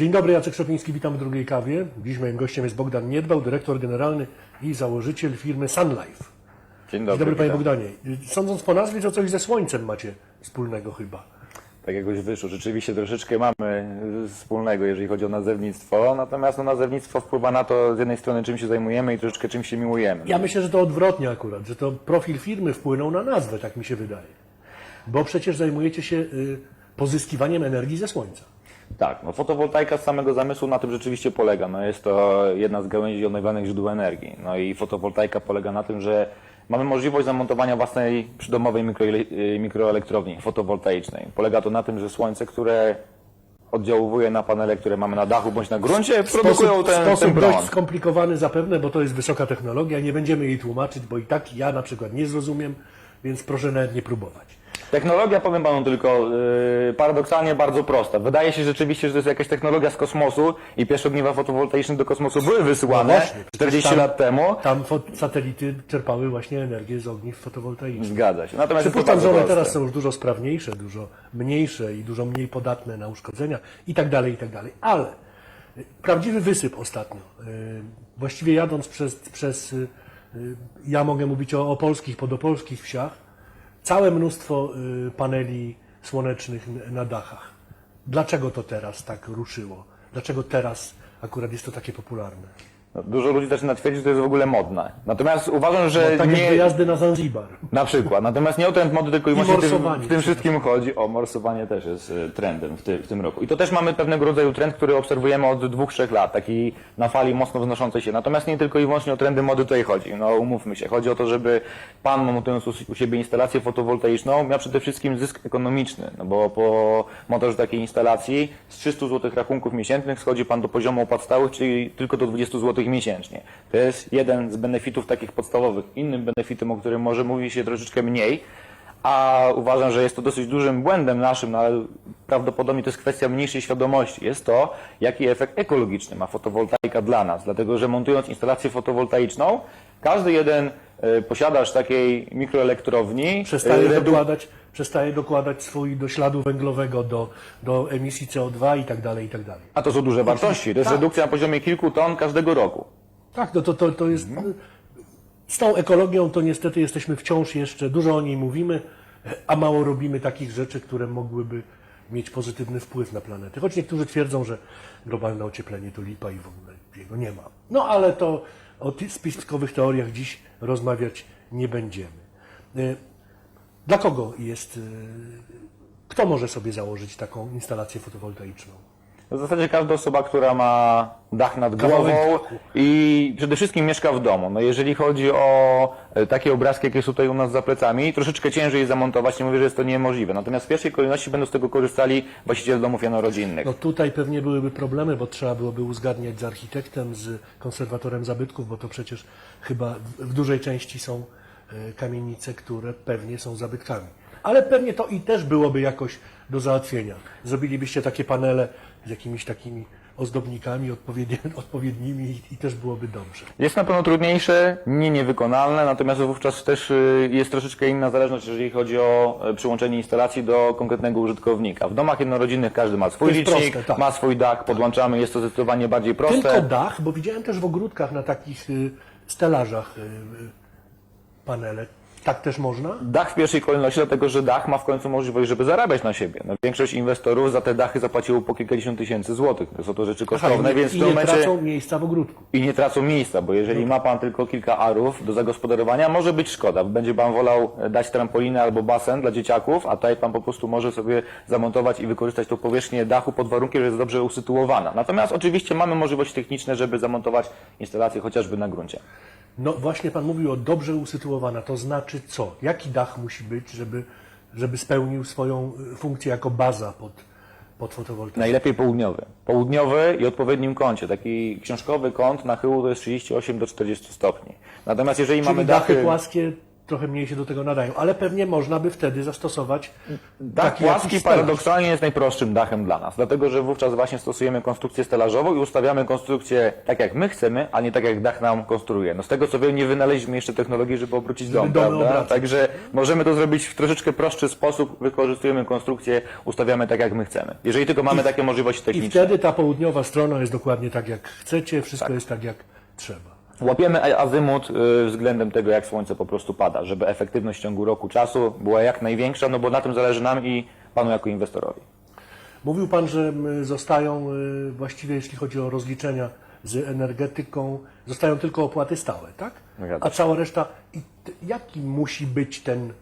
Dzień dobry, Jacek Szopiński, witam w drugiej kawie. Dziś moim gościem jest Bogdan Niedbał, dyrektor generalny i założyciel firmy Sunlife. Dzień Dzień dobry, dobry panie witam. Bogdanie. Sądząc po nazwie, to coś ze słońcem macie wspólnego chyba. Tak jakoś wyszło. Rzeczywiście troszeczkę mamy wspólnego, jeżeli chodzi o nazewnictwo. Natomiast no, nazewnictwo wpływa na to z jednej strony czym się zajmujemy i troszeczkę czym się miłujemy. Ja myślę, że to odwrotnie akurat, że to profil firmy wpłynął na nazwę, tak mi się wydaje. Bo przecież zajmujecie się y, pozyskiwaniem energii ze słońca. Tak, no fotowoltaika z samego zamysłu na tym rzeczywiście polega. No, jest to jedna z gałęzi odnawialnych źródeł energii. No i fotowoltaika polega na tym, że mamy możliwość zamontowania własnej przydomowej mikroele- mikroelektrowni fotowoltaicznej. Polega to na tym, że słońce, które oddziałuje na panele, które mamy na dachu bądź na gruncie, produkują Sposób, ten, sposób ten dość skomplikowany zapewne, bo to jest wysoka technologia. Nie będziemy jej tłumaczyć, bo i tak ja na przykład nie zrozumiem, więc proszę nawet nie próbować. Technologia, powiem panu tylko, yy, paradoksalnie bardzo prosta. Wydaje się rzeczywiście, że to jest jakaś technologia z kosmosu i pierwsze ogniwa fotowoltaiczne do kosmosu były wysyłane No właśnie, przecież 40 tam- lat temu. Tam satelity czerpały właśnie energię z ogniw fotowoltaicznych. Zgadza się. Natomiast Przypuszczam, że one teraz są już dużo sprawniejsze, dużo mniejsze i dużo mniej podatne na uszkodzenia i tak dalej, i tak dalej. Ale y, prawdziwy wysyp ostatnio, y, właściwie jadąc przez, przez y, ja mogę mówić o, o polskich, podopolskich wsiach, całe mnóstwo y, paneli słonecznych na dachach. Dlaczego to teraz tak ruszyło? Dlaczego teraz akurat jest to takie popularne? No, Dużo ludzi zaczyna twierdzić, że to jest w ogóle modne. Natomiast uważam, że Tak jak nie... wyjazdy na Zanzibar. Na przykład. Natomiast nie o trend mody, tylko i wyłącznie w tym, w tym wszystkim chodzi. O, morsowanie też jest e, trendem w, ty, w tym roku. I to też mamy pewnego rodzaju trend, który obserwujemy od dwóch, trzech lat, taki na fali mocno wznoszącej się. Natomiast nie tylko i wyłącznie o trendy mody tutaj chodzi. No umówmy się. Chodzi o to, żeby pan montując u, u siebie instalację fotowoltaiczną miał przede wszystkim zysk ekonomiczny. No bo po montażu takiej instalacji z 300 zł rachunków miesięcznych schodzi pan do poziomu opłat stałych, czyli tylko do 20 zł miesięcznie. To jest jeden z benefitów takich podstawowych. Innym benefitem, o którym może mówi się troszeczkę mniej, a uważam, że jest to dosyć dużym błędem naszym, no ale prawdopodobnie to jest kwestia mniejszej świadomości. Jest to, jaki efekt ekologiczny ma fotowoltaika dla nas. Dlatego, że montując instalację fotowoltaiczną, każdy jeden e, posiadacz takiej mikroelektrowni Przestaje e, redu- dokładać, przestaje dokładać swój do śladu węglowego, do, do emisji CO2 i tak dalej, i tak dalej. A to są duże wartości. To jest Tak. redukcja na poziomie kilku ton każdego roku. Tak, no to, to, to jest... Z tą ekologią to niestety jesteśmy wciąż jeszcze, dużo o niej mówimy, a mało robimy takich rzeczy, które mogłyby mieć pozytywny wpływ na planetę. Choć niektórzy twierdzą, że globalne ocieplenie to lipa i w ogóle jego nie ma. No ale to o tych spiskowych teoriach dziś rozmawiać nie będziemy. Dla kogo jest... y, Kto może sobie założyć taką instalację fotowoltaiczną? W zasadzie każda osoba, która ma dach nad głową i przede wszystkim mieszka w domu. No jeżeli chodzi o e, takie obrazki, jakie są tutaj u nas za plecami, troszeczkę ciężej zamontować, nie mówię, że jest to niemożliwe. Natomiast w pierwszej kolejności będą z tego korzystali właściciele domów jednorodzinnych. No tutaj pewnie byłyby problemy, bo trzeba byłoby uzgadniać z architektem, z konserwatorem zabytków, bo to przecież chyba w, dużej części są kamienice, które pewnie są zabytkami. Ale pewnie to i też byłoby jakoś do załatwienia. Zrobilibyście takie panele z jakimiś takimi ozdobnikami odpowiedni, odpowiednimi i, i też byłoby dobrze. Jest na pewno trudniejsze, nie niewykonalne, natomiast wówczas też y, jest troszeczkę inna zależność, jeżeli chodzi o e, przyłączenie instalacji do konkretnego użytkownika. W domach jednorodzinnych każdy ma swój licznik, proste, tak. ma swój dach, podłączamy, jest to zdecydowanie bardziej proste. Tylko dach, bo widziałem też w ogródkach na takich y, stelażach y, y, panele. Tak też można? Dach w pierwszej kolejności, dlatego że dach ma w końcu możliwość, żeby zarabiać na siebie. No, większość inwestorów za te dachy zapłaciło po kilkadziesiąt tysięcy złotych. To są to rzeczy kosztowne, i, więc w i tym nie momencie tracą miejsca w ogródku. i nie tracą miejsca, bo jeżeli ma pan tylko kilka arów do zagospodarowania, może być szkoda. Będzie pan wolał dać trampolinę albo basen dla dzieciaków, a tutaj pan po prostu może sobie zamontować i wykorzystać tą powierzchnię dachu pod warunkiem, że jest dobrze usytuowana. Natomiast oczywiście mamy możliwości techniczne, żeby zamontować instalację chociażby na gruncie. No właśnie Pan mówił o dobrze usytuowana, to znaczy co? Jaki dach musi być, żeby, żeby spełnił swoją y, funkcję jako baza pod, pod fotowoltaikę? Najlepiej południowy. Południowy i odpowiednim kącie. Taki książkowy kąt nachyłu to jest 38 do 40 stopni. Natomiast jeżeli Czyli mamy dachy dachy... płaskie trochę mniej się do tego nadają, ale pewnie można by wtedy zastosować Dach taki płaski paradoksalnie jest najprostszym dachem dla nas, dlatego że wówczas właśnie stosujemy konstrukcję stelażową i ustawiamy konstrukcję tak jak my chcemy, a nie tak jak dach nam konstruuje. No z tego co wiem, nie wynaleźliśmy jeszcze technologii, żeby obrócić dom, domy prawda? obracać. Także możemy to zrobić w troszeczkę prostszy sposób, wykorzystujemy konstrukcję, ustawiamy tak jak my chcemy. Jeżeli tylko mamy takie możliwości I techniczne. wtedy ta południowa strona jest dokładnie tak, jak chcecie, wszystko jest tak, jak trzeba. Łapiemy azymut y, względem tego, jak słońce po prostu pada, żeby efektywność w ciągu roku czasu była jak największa, no bo na tym zależy nam i panu jako inwestorowi. Mówił Pan, że zostają y, właściwie, jeśli chodzi o rozliczenia z energetyką, zostają tylko opłaty stałe, tak? Zgadza A cała reszta, i jaki musi być ten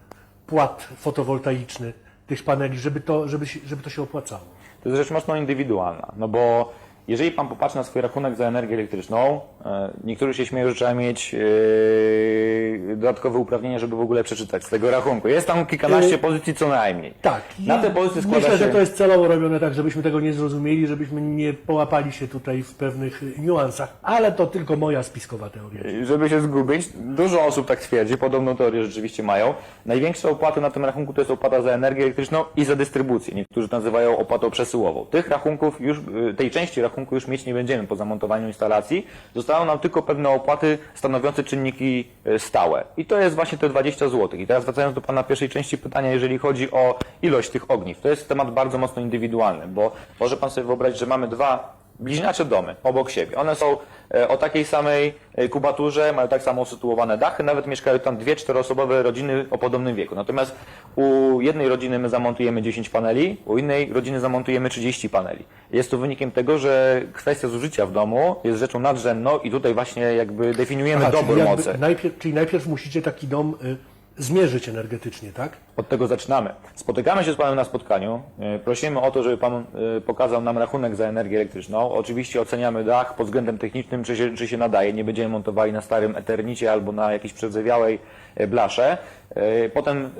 płat fotowoltaiczny tych paneli, żeby to, żeby, żeby to się opłacało? To jest rzecz mocno indywidualna, no bo jeżeli pan popatrzy na swój rachunek za energię elektryczną, e, niektórzy się śmieją, że trzeba mieć e, dodatkowe uprawnienia, żeby w ogóle przeczytać z tego rachunku. Jest tam kilkanaście E, pozycji co najmniej. Tak. Na te pozycje składa Myślę, się... że to jest celowo robione tak, żebyśmy tego nie zrozumieli, żebyśmy nie połapali się tutaj w pewnych niuansach, ale to tylko moja spiskowa teoria. Żeby się zgubić, dużo osób tak twierdzi, podobną teorię rzeczywiście mają. Największe opłaty na tym rachunku to jest opłata za energię elektryczną i za dystrybucję. Niektórzy nazywają opłatą przesyłową. Tych rachunków już, tej części rachunku już mieć nie będziemy po zamontowaniu instalacji. Zostaną nam tylko pewne opłaty stanowiące czynniki y, stałe. I to jest właśnie te 20 zł. I teraz wracając do Pana pierwszej części pytania, jeżeli chodzi o ilość tych ogniw. To jest temat bardzo mocno indywidualny, bo może Pan sobie wyobrazić, że mamy dwa bliźniacze domy obok siebie. One są e, o takiej samej e, kubaturze, mają tak samo usytuowane dachy, nawet mieszkają tam dwie, czteroosobowe rodziny o podobnym wieku. Natomiast u jednej rodziny my zamontujemy 10 paneli, u innej rodziny zamontujemy 30 paneli. Jest to wynikiem tego, że kwestia zużycia w domu jest rzeczą nadrzędną i tutaj właśnie jakby definiujemy Aha, dobór czyli, mocy. najpierw, czyli najpierw musicie taki dom y, zmierzyć energetycznie, tak? Od tego zaczynamy. Spotykamy się z Panem na spotkaniu. e, Prosimy o to, żeby Pan e, pokazał nam rachunek za energię elektryczną. Oczywiście oceniamy dach pod względem technicznym, czy się, czy się nadaje. Nie będziemy montowali na starym eternicie albo na jakiejś przerdzewiałej e, blasze. E, Potem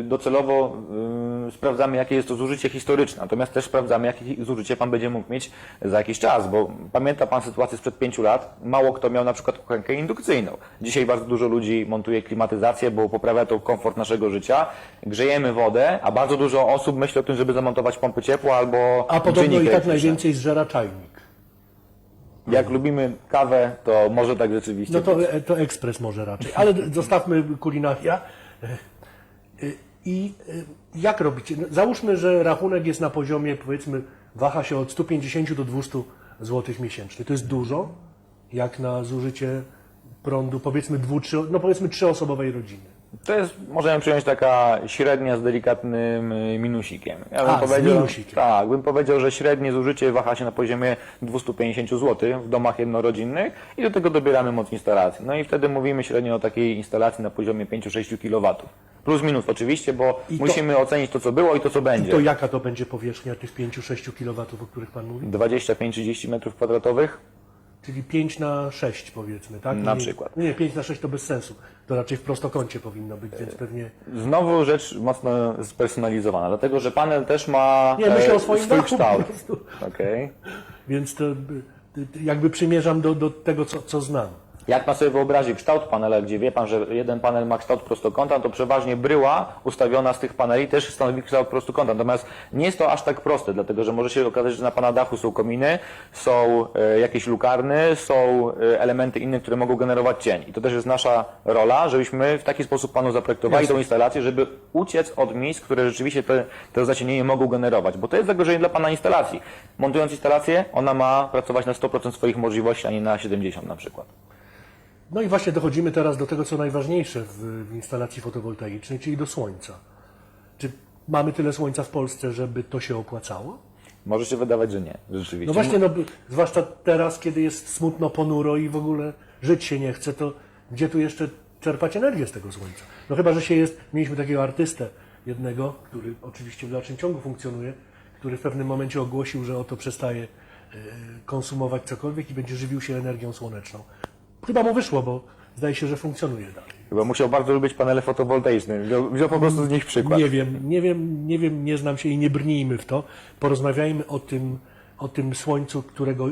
e, docelowo e, sprawdzamy, jakie jest to zużycie historyczne. Natomiast też sprawdzamy, jakie zużycie Pan będzie mógł mieć za jakiś czas, bo pamięta Pan sytuację sprzed pięciu lat? Mało kto miał na przykład kuchenkę indukcyjną. Dzisiaj bardzo dużo ludzi montuje klimatyzację, bo poprawia to komfort naszego życia. Grzejemy wodę, a bardzo dużo osób myśli o tym, żeby zamontować pompy ciepła albo A podobno i tak najwięcej zżera czajnik. Jak lubimy kawę, to może tak rzeczywiście No to, być. e, to ekspres może raczej. Ale zostawmy kulinaria. E, e, I jak robicie? No, Załóżmy, że rachunek jest na poziomie, powiedzmy, waha się od 150 do 200 zł miesięcznie. To jest dużo, jak na zużycie prądu, powiedzmy, dwu, trzy, no powiedzmy trzyosobowej rodziny. To jest, możemy przyjąć taka średnia z delikatnym y, minusikiem. Ja bym A, z powiedział, minusikiem. Tak, bym powiedział, że średnie zużycie waha się na poziomie 250 zł w domach jednorodzinnych i do tego dobieramy moc instalacji. No i wtedy mówimy średnio o takiej instalacji na poziomie 5-6 kW. Plus minus oczywiście, bo I to- musimy ocenić to, co było i to, co będzie. To jaka to będzie powierzchnia tych 5-6 kW, o których Pan mówi? 25-30 metrów kwadratowych? Czyli 5 na 6 powiedzmy, tak? Na nie, przykład. Nie, 5 na 6 to bez sensu. To raczej w prostokącie powinno być, więc pewnie... Znowu rzecz mocno spersonalizowana, dlatego że panel też ma Nie, myślę e, o swoim swój dachu kształt. Okej. Więc to jakby przymierzam do, do tego, co, co znam. Jak pan sobie wyobrazi kształt panela, gdzie wie pan, że jeden panel ma kształt prostokąta, to przeważnie bryła ustawiona z tych paneli też stanowi kształt prostokąta. Natomiast nie jest to aż tak proste, dlatego że może się okazać, że na pana dachu są kominy, są e, jakieś lukarny, są e, elementy inne, które mogą generować cień. I to też jest nasza rola, żebyśmy w taki sposób panu zaprojektowali Jasne. tą instalację, żeby uciec od miejsc, które rzeczywiście te, te zacienienie mogą generować. Bo to jest zagrożenie dla pana instalacji. Montując instalację, ona ma pracować na 100% swoich możliwości, a nie na 70% na przykład. No i właśnie dochodzimy teraz do tego, co najważniejsze w, w instalacji fotowoltaicznej, czyli do słońca. Czy mamy tyle słońca w Polsce, żeby to się opłacało? Może się wydawać, że nie, rzeczywiście. No właśnie, no, zwłaszcza teraz, kiedy jest smutno, ponuro i w ogóle żyć się nie chce, to gdzie tu jeszcze czerpać energię z tego słońca? No chyba, że się jest, mieliśmy takiego artystę jednego, który oczywiście w dalszym ciągu funkcjonuje, który w pewnym momencie ogłosił, że oto przestaje e, konsumować cokolwiek i będzie żywił się energią słoneczną. Chyba mu wyszło, bo zdaje się, że funkcjonuje dalej. Chyba musiał bardzo lubić panele fotowoltaiczne. Wziął, wziął po prostu z nich przykład. Nie wiem, nie wiem, nie wiem, nie znam się i nie brnijmy w to. Porozmawiajmy o tym, o tym słońcu, którego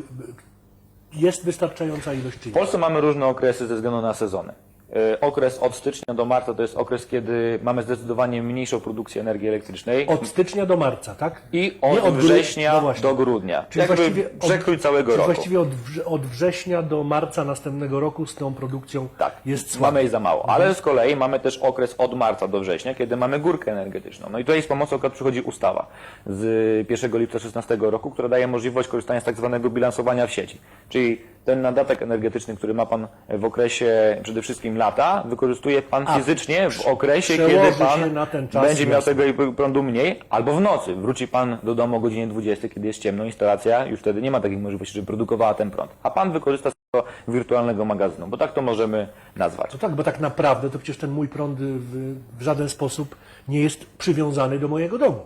jest wystarczająca ilość W czynników. Polsce mamy różne okresy ze względu na sezony. E, Okres od stycznia do marca to jest okres, kiedy mamy zdecydowanie mniejszą produkcję energii elektrycznej. Od stycznia do marca, tak? I od, gru- września no do grudnia. Czyli Jakby właściwie od- przekrój całego czyli roku. właściwie od, od września do marca następnego roku z tą produkcją Tak, jest słabo. mamy jej za mało. Ale z kolei mamy też okres od marca do września, kiedy mamy górkę energetyczną. No i tutaj z pomocą akurat przychodzi ustawa z 1 lipca 2016 roku, która daje możliwość korzystania z tak zwanego bilansowania w sieci. Czyli ten nadatek energetyczny, który ma Pan w okresie przede wszystkim lata, wykorzystuje Pan A, fizycznie w okresie, przełoży kiedy się Pan na ten czas, będzie miał jasne. tego prądu mniej, albo w nocy. Wróci Pan do domu o godzinie 20, kiedy jest ciemno, instalacja już wtedy nie ma takiej możliwości, żeby produkowała ten prąd. A Pan wykorzysta z tego wirtualnego magazynu, bo tak to możemy nazwać. No tak, bo tak naprawdę to przecież ten mój prąd w, w żaden sposób nie jest przywiązany do mojego domu.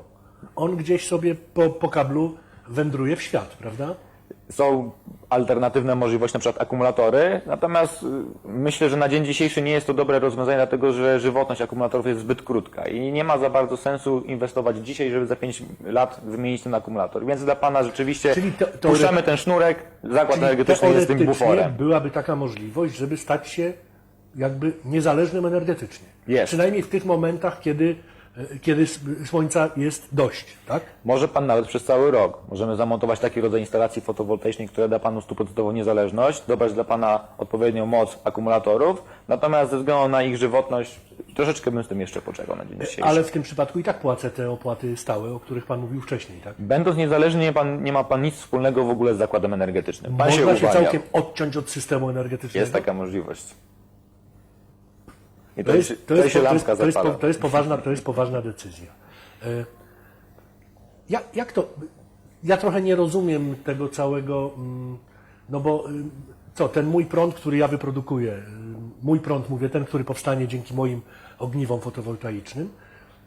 On gdzieś sobie po, po kablu wędruje w świat, prawda? Są alternatywne możliwości, na przykład akumulatory, natomiast y, myślę, że na dzień dzisiejszy nie jest to dobre rozwiązanie, dlatego że żywotność akumulatorów jest zbyt krótka i nie ma za bardzo sensu inwestować dzisiaj, żeby za 5 lat wymienić ten akumulator. Więc dla Pana rzeczywiście Czyli te- teore- puszczamy ten sznurek, zakład energetyczny jest tym buforem. byłaby taka możliwość, żeby stać się jakby niezależnym energetycznie. Jest. Przynajmniej w tych momentach, kiedy, kiedy s- słońca jest dość, tak? Może Pan nawet przez cały rok. Możemy zamontować taki rodzaj instalacji fotowoltaicznej, która da Panu stuprocentową niezależność, dobrać dla Pana odpowiednią moc akumulatorów, natomiast ze względu na ich żywotność troszeczkę bym z tym jeszcze poczekał na dzień dzisiejszy. Ale w tym przypadku i tak płacę te opłaty stałe, o których Pan mówił wcześniej, tak? Będąc niezależny, nie, pan, nie ma Pan nic wspólnego w ogóle z zakładem energetycznym. Pan Można się się całkiem odciąć od systemu energetycznego. Jest taka możliwość. I to, To jest, to jest, to, jest, to, jest, poważna, to jest poważna decyzja. E, Jak, jak to. Ja trochę nie rozumiem tego całego. mm, No bo y, co, ten mój prąd, który ja wyprodukuję, y, mój prąd, mówię, ten, który powstanie dzięki moim ogniwom fotowoltaicznym,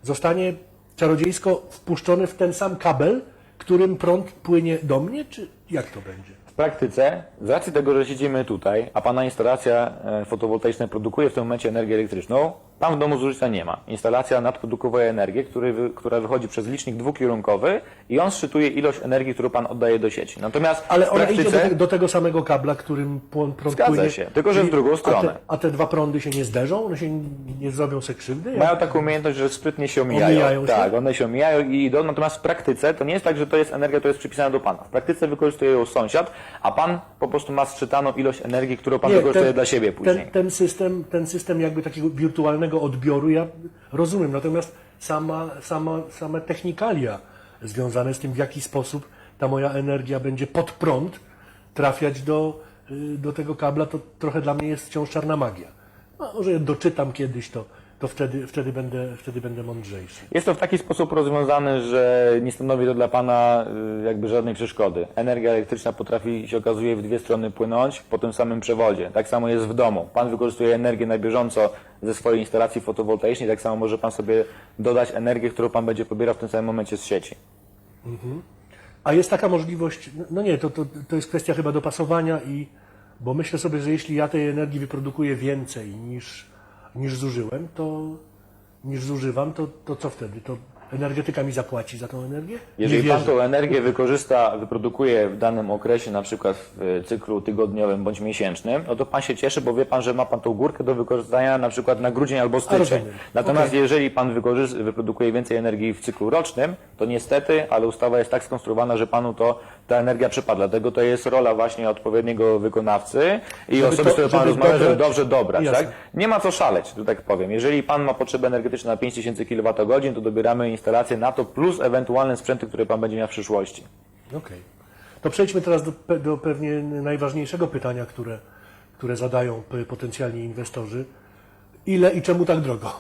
zostanie czarodziejsko wpuszczony w ten sam kabel, którym prąd płynie do mnie, czy jak to będzie? W praktyce, z racji tego, że siedzimy tutaj, a Pana instalacja e, fotowoltaiczna produkuje w tym momencie energię elektryczną, Pan w domu zużycia nie ma. Instalacja nadprodukowuje energię, który, która wychodzi przez licznik dwukierunkowy i on szczytuje ilość energii, którą Pan oddaje do sieci. Natomiast Ale w ona praktyce... idzie do, te, do tego samego kabla, którym prąd Zgadza płynie. się, tylko że w drugą A stronę. te, a te dwa prądy się nie zderzą? One się nie, nie zrobią se krzywdy? Jak- Mają taką umiejętność, że sprytnie się omijają. Omijają się? Tak, one się omijają i idą, natomiast w praktyce to nie jest tak, że to jest energia, która jest przypisana do Pana. W praktyce wykorzystuje ją sąsiad, a Pan po prostu ma sczytaną ilość energii, którą Pan wykorzystuje dla siebie później. Ten, ten, system, ten system jakby takiego wirtualnego odbioru ja rozumiem, natomiast sama, sama, same technikalia związane z tym, w jaki sposób ta moja energia będzie pod prąd trafiać do, y, do tego kabla, to trochę dla mnie jest wciąż czarna magia. No, może doczytam kiedyś to, to wtedy, wtedy, będę, wtedy będę mądrzejszy. Jest to w taki sposób rozwiązane, że nie stanowi to dla Pana y, jakby żadnej przeszkody. Energia elektryczna potrafi się okazuje w dwie strony płynąć po tym samym przewodzie. Tak samo jest w domu. Pan wykorzystuje energię na bieżąco ze swojej instalacji fotowoltaicznej, tak samo może Pan sobie dodać energię, którą Pan będzie pobierał w tym samym momencie z sieci. A jest taka możliwość, no nie, to, to, to jest kwestia chyba dopasowania i, bo myślę sobie, że jeśli ja tej energii wyprodukuję więcej niż, niż zużyłem, to, niż zużywam, to, to co wtedy? To energetyka mi zapłaci za tą energię? Jeżeli Pan tą energię wykorzysta, wyprodukuje w danym okresie, na przykład w e, cyklu tygodniowym bądź miesięcznym, no to Pan się cieszy, bo wie Pan, że ma Pan tą górkę do wykorzystania na przykład na grudzień albo styczeń. Natomiast Okej. jeżeli Pan wyprodukuje więcej energii w cyklu rocznym, to niestety, ale ustawa jest tak skonstruowana, że Panu to ta energia przypada. Dlatego to jest rola właśnie odpowiedniego wykonawcy i Żeby osoby, to- z którą Pan rozmawia, żeby dobrze dobrać. Jasne. Tak? Nie ma co szaleć, że tak powiem. Jeżeli Pan ma potrzebę energetyczną na 5000 kWh, to dobieramy instalację na to plus ewentualne sprzęty, które Pan będzie miał w przyszłości. Okej. To przejdźmy teraz do, do pewnie najważniejszego pytania, które, które zadają potencjalni inwestorzy. Ile i czemu tak drogo?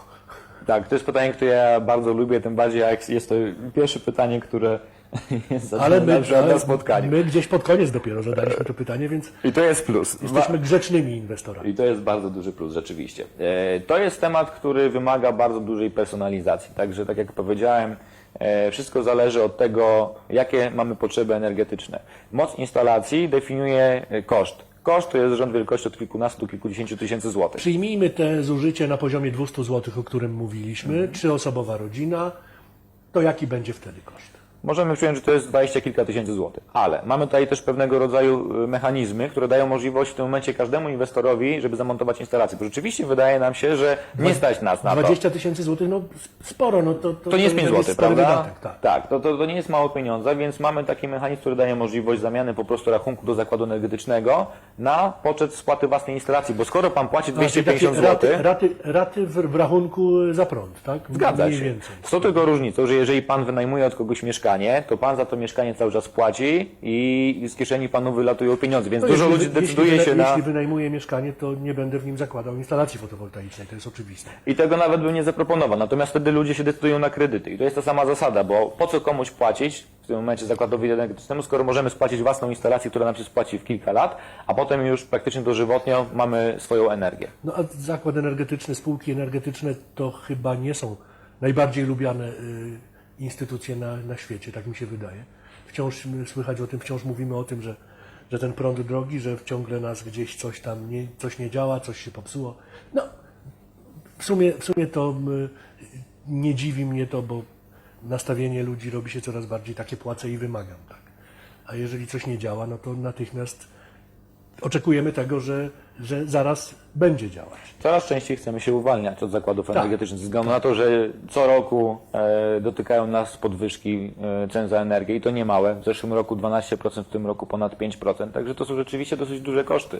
Tak, to jest pytanie, które ja bardzo lubię, tym bardziej jak jest to pierwsze pytanie, które Ale my, na spotkaniu. my gdzieś pod koniec dopiero zadaliśmy to pytanie, więc I to jest plus. jesteśmy grzecznymi inwestorami. I to jest bardzo duży plus, rzeczywiście. E, To jest temat, który wymaga bardzo dużej personalizacji. Także, tak jak powiedziałem, e, wszystko zależy od tego, jakie mamy potrzeby energetyczne. Moc instalacji definiuje e, koszt. Koszt to jest rząd wielkości od kilkunastu do kilkudziesięciu tysięcy złotych. Przyjmijmy te zużycie na poziomie 200 zł, o którym mówiliśmy, trzyosobowa rodzina, to jaki będzie wtedy koszt? Możemy przyjąć, że to jest 20 kilka tysięcy złotych. Ale mamy tutaj też pewnego rodzaju y, mechanizmy, które dają możliwość w tym momencie każdemu inwestorowi, żeby zamontować instalację. Bo rzeczywiście wydaje nam się, że nie stać nas na to. 20 tysięcy złotych, no sporo, no to, to, To nie jest 5 zł, spory prawda? wydatek, tak. tak to, to, to nie jest mało pieniądza, więc mamy taki mechanizm, który daje możliwość zamiany po prostu rachunku do zakładu energetycznego na poczet spłaty własnej instalacji, bo skoro pan płaci A, czyli 250 takie zł, raty, raty, raty w, w rachunku za prąd, tak? Zgadza Mniej się. więcej. Tą tylko różnicą, że jeżeli pan wynajmuje od kogoś mieszkanie, to pan za to mieszkanie cały czas płaci i z kieszeni panu wylatują pieniądze, więc No, dużo jeśli, ludzi decyduje jeśli, się na... Jeśli wynajmuję mieszkanie, to nie będę w nim zakładał instalacji fotowoltaicznej, to jest oczywiste. I tego nawet bym nie zaproponował. Natomiast wtedy ludzie się decydują na kredyty. I to jest ta sama zasada, bo po co komuś płacić w tym momencie zakładowi energetycznemu, skoro możemy spłacić własną instalację, która nam się spłaci w kilka lat, a potem już praktycznie dożywotnio mamy swoją energię. No a zakład energetyczny, spółki energetyczne to chyba nie są najbardziej lubiane y, instytucje na, na świecie, tak mi się wydaje. Wciąż słychać o tym, wciąż mówimy o tym, że, że ten prąd drogi, że ciągle nas gdzieś coś tam nie, coś nie działa, coś się popsuło. No, w sumie, w sumie to nie dziwi mnie to, bo nastawienie ludzi robi się coraz bardziej takie płacę i wymagam, tak. A jeżeli coś nie działa, no to natychmiast oczekujemy tego, że, że zaraz będzie działać. Coraz częściej chcemy się uwalniać od zakładów Tak. energetycznych, ze względu na to, że co roku e, dotykają nas podwyżki e, cen za energię i to nie małe. W zeszłym roku 12%, w tym roku ponad 5%, także to są rzeczywiście dosyć duże koszty.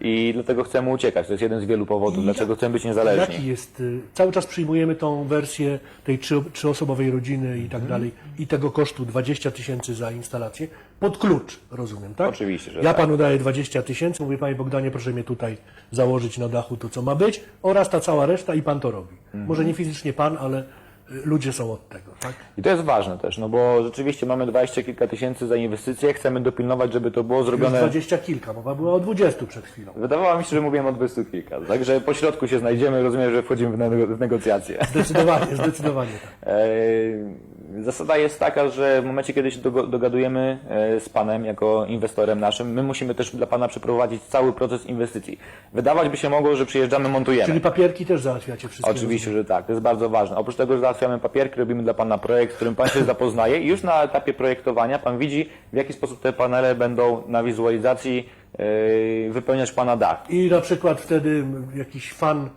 I dlatego chcemy uciekać. To jest jeden z wielu powodów, dlaczego chcemy być niezależni. Jaki jest, y, cały czas przyjmujemy tą wersję tej trzy, trzyosobowej rodziny i tak dalej i tego kosztu 20 tysięcy za instalację pod klucz, rozumiem, tak? Oczywiście, że Ja tak. panu daję 20 tysięcy, mówię panie Bogdanie, proszę mnie tutaj założyć na dachu to, co ma być oraz ta cała reszta i pan to robi. Mhm. Może nie fizycznie pan, ale ludzie są od tego, tak? I to jest ważne też, no bo rzeczywiście mamy 20 kilka tysięcy za inwestycje, chcemy dopilnować, żeby to było Już zrobione... 20 kilka, mowa była o 20 przed chwilą. Wydawało mi się, że mówiłem o 20 kilka, także po środku się znajdziemy, rozumiem, że wchodzimy w, nego- w negocjacje. Zdecydowanie, zdecydowanie tak. E, Zasada jest taka, że w momencie, kiedy się dogadujemy e, z Panem jako inwestorem naszym, my musimy też dla Pana przeprowadzić cały proces inwestycji. Wydawać by się mogło, że przyjeżdżamy, montujemy. Czyli papierki też załatwiacie wszystkie. Oczywiście, że tak. To jest bardzo ważne. Oprócz tego, że załatwiamy papierki, robimy dla Pana projekt, z którym Pan się zapoznaje i już na etapie projektowania Pan widzi, w jaki sposób te panele będą na wizualizacji e, wypełniać Pana dach. I na przykład wtedy jakiś fan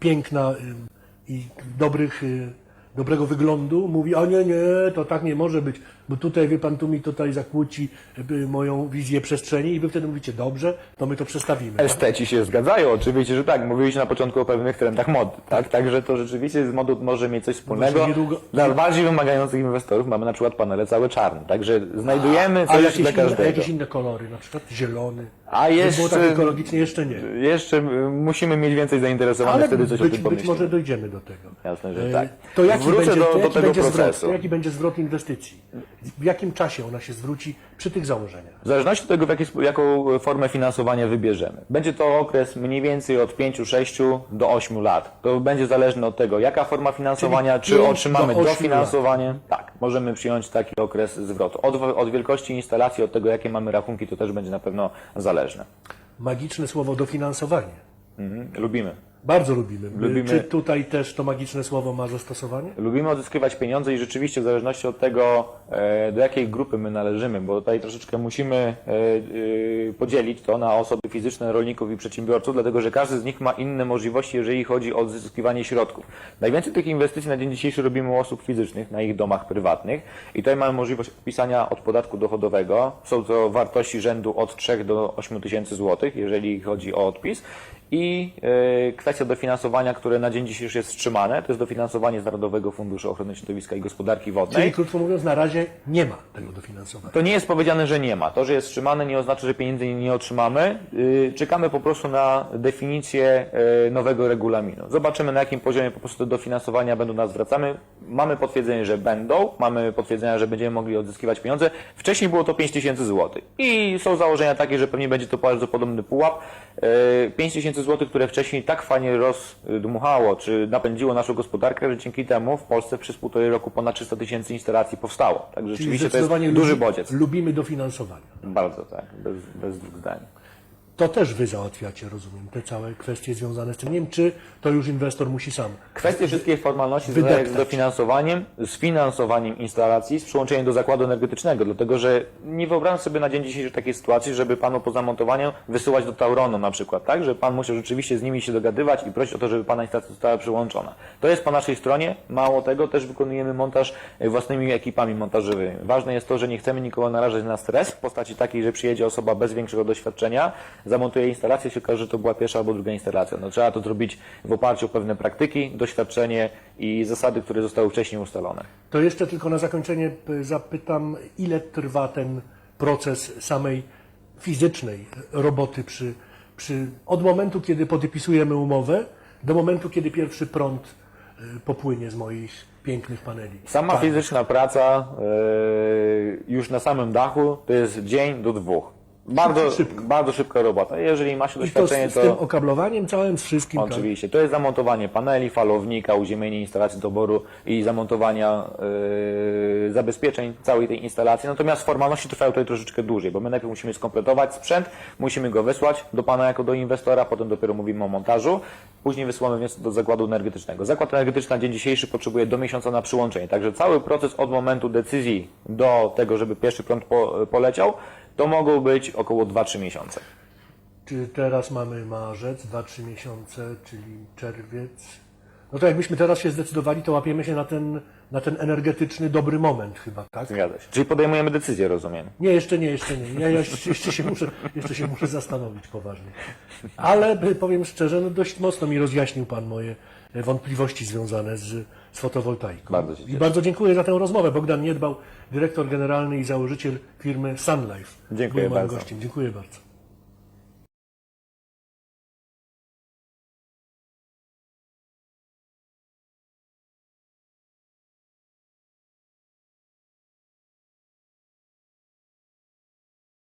piękna y, i dobrych, y, dobrego wyglądu mówi, a nie, nie, to tak nie może być, bo tutaj, wie pan, tu mi tutaj zakłóci y, moją wizję przestrzeni i wy wtedy mówicie, dobrze, to my to przestawimy. Esteci się zgadzają, oczywiście, że tak. Mówiliście na początku o pewnych trendach mody, tak? Także to rzeczywiście z modą może mieć coś wspólnego. Niedługo- Dla bardziej wymagających inwestorów mamy na przykład panele całe czarne, także znajdujemy A coś dla inne, każdego. jakieś inne kolory, na przykład zielony. A jeszcze, było tak ekologicznie, jeszcze nie. jeszcze y, musimy mieć więcej zainteresowanych, Ale wtedy coś o być, tym być pomyślimy. może dojdziemy do tego. Jasne, że E, tak. To jaki Wrócę będzie, do, do jaki tego będzie zwrot? procesu. To jaki będzie zwrot inwestycji? W jakim czasie ona się zwróci przy tych założeniach? W zależności od tego, w jaki, jaką formę finansowania wybierzemy. Będzie to okres mniej więcej od 5-6 do 8 lat. To będzie zależne od tego, jaka forma finansowania, Czyli czy otrzymamy do dofinansowanie. Tak, możemy przyjąć taki okres zwrotu. Od, od wielkości instalacji, od tego, jakie mamy rachunki, to też będzie na pewno zależne. Magiczne słowo dofinansowanie. Mhm. Lubimy. Bardzo lubimy. Lubimy- Czy tutaj też to magiczne słowo ma zastosowanie? Lubimy odzyskiwać pieniądze i rzeczywiście w zależności od tego, e, do jakiej grupy my należymy, bo tutaj troszeczkę musimy e, e, podzielić to na osoby fizyczne, rolników i przedsiębiorców, dlatego że każdy z nich ma inne możliwości, jeżeli chodzi o odzyskiwanie środków. Najwięcej tych inwestycji na dzień dzisiejszy robimy u osób fizycznych, na ich domach prywatnych i tutaj mamy możliwość odpisania od podatku dochodowego. Są to wartości rzędu od 3 do 8 tysięcy złotych, jeżeli chodzi o odpis. I e, kwestia dofinansowania, które na dzień dzisiejszy jest wstrzymane, to jest dofinansowanie z Narodowego Funduszu Ochrony Środowiska i Gospodarki Wodnej. Czyli krótko mówiąc, na razie nie ma tego dofinansowania. To nie jest powiedziane, że nie ma. To, że jest wstrzymane, nie oznacza, że pieniędzy nie otrzymamy. Yy, Czekamy po prostu na definicję yy, nowego regulaminu. Zobaczymy, na jakim poziomie po prostu te dofinansowania będą nas zwracamy. Mamy potwierdzenie, że będą. Mamy potwierdzenia, że będziemy mogli odzyskiwać pieniądze. Wcześniej było to 5 tysięcy złotych. I są założenia takie, że pewnie będzie to bardzo podobny pułap. Yy, 5 tysięcy złotych, które wcześniej tak fajnie rozdmuchało, czy napędziło naszą gospodarkę, że dzięki temu w Polsce przez półtorej roku ponad 300 tysięcy instalacji powstało. Także Czyli rzeczywiście to jest duży lubi- bodziec. Lubimy dofinansowania. Bardzo tak, bez, bez dwóch zdań. To też wy załatwiacie, rozumiem, te całe kwestie związane z tym. Nie wiem, czy to już inwestor musi sam. Kwestie wszystkich formalności związane z dofinansowaniem, z finansowaniem instalacji, z przyłączeniem do zakładu energetycznego, dlatego że nie wyobrażam sobie na dzień dzisiejszy takiej sytuacji, żeby panu po zamontowaniu wysyłać do Tauronu na przykład, tak? Że pan musiał rzeczywiście z nimi się dogadywać i prosić o to, żeby pana instalacja została przyłączona. To jest po naszej stronie, mało tego, też wykonujemy montaż e, własnymi ekipami montażowymi. Ważne jest to, że nie chcemy nikogo narażać na stres w postaci takiej, że przyjedzie osoba bez większego doświadczenia, zamontuje instalację, się okaże, że to była pierwsza albo druga instalacja. No, trzeba to zrobić w oparciu o pewne praktyki, doświadczenie i zasady, które zostały wcześniej ustalone. To jeszcze tylko na zakończenie zapytam, ile trwa ten proces samej fizycznej roboty przy, przy, od momentu, kiedy podpisujemy umowę, do momentu, kiedy pierwszy prąd y, popłynie z moich pięknych paneli. Sama fizyczna praca yy, już na samym dachu to jest dzień do dwóch. Bardzo, Szybko. bardzo szybka robota. Jeżeli ma się I to z, doświadczenie, z to... tym okablowaniem całym, z wszystkim. tak? Oczywiście. To jest zamontowanie paneli, falownika, uziemienie instalacji doboru i zamontowania yy, zabezpieczeń całej tej instalacji. Natomiast formalności trwają tutaj troszeczkę dłużej, bo my najpierw musimy skompletować sprzęt, musimy go wysłać do pana jako do inwestora, potem dopiero mówimy o montażu, później wysyłamy wniosek do zakładu energetycznego. Zakład energetyczny na dzień dzisiejszy potrzebuje do miesiąca na przyłączenie, także cały proces od momentu decyzji do tego, żeby pierwszy prąd po, poleciał, to mogą być około 2-3 miesiące. Czy teraz mamy marzec, 2-3 miesiące, czyli czerwiec. No to jakbyśmy teraz się zdecydowali, to łapiemy się na ten, na ten energetyczny, dobry moment chyba, tak? Zgadza się. Czyli podejmujemy decyzję, rozumiem. Nie, jeszcze nie, jeszcze nie. Ja jeszcze, jeszcze, się, muszę, jeszcze się muszę zastanowić poważnie. Ale powiem szczerze, no dość mocno mi rozjaśnił Pan moje wątpliwości związane z, z fotowoltaiką. Bardzo I bardzo dziękuję za tę rozmowę. Bogdan Niedbał, dyrektor generalny i założyciel firmy Sunlife. Dziękuję był bardzo. gościem. Dziękuję bardzo.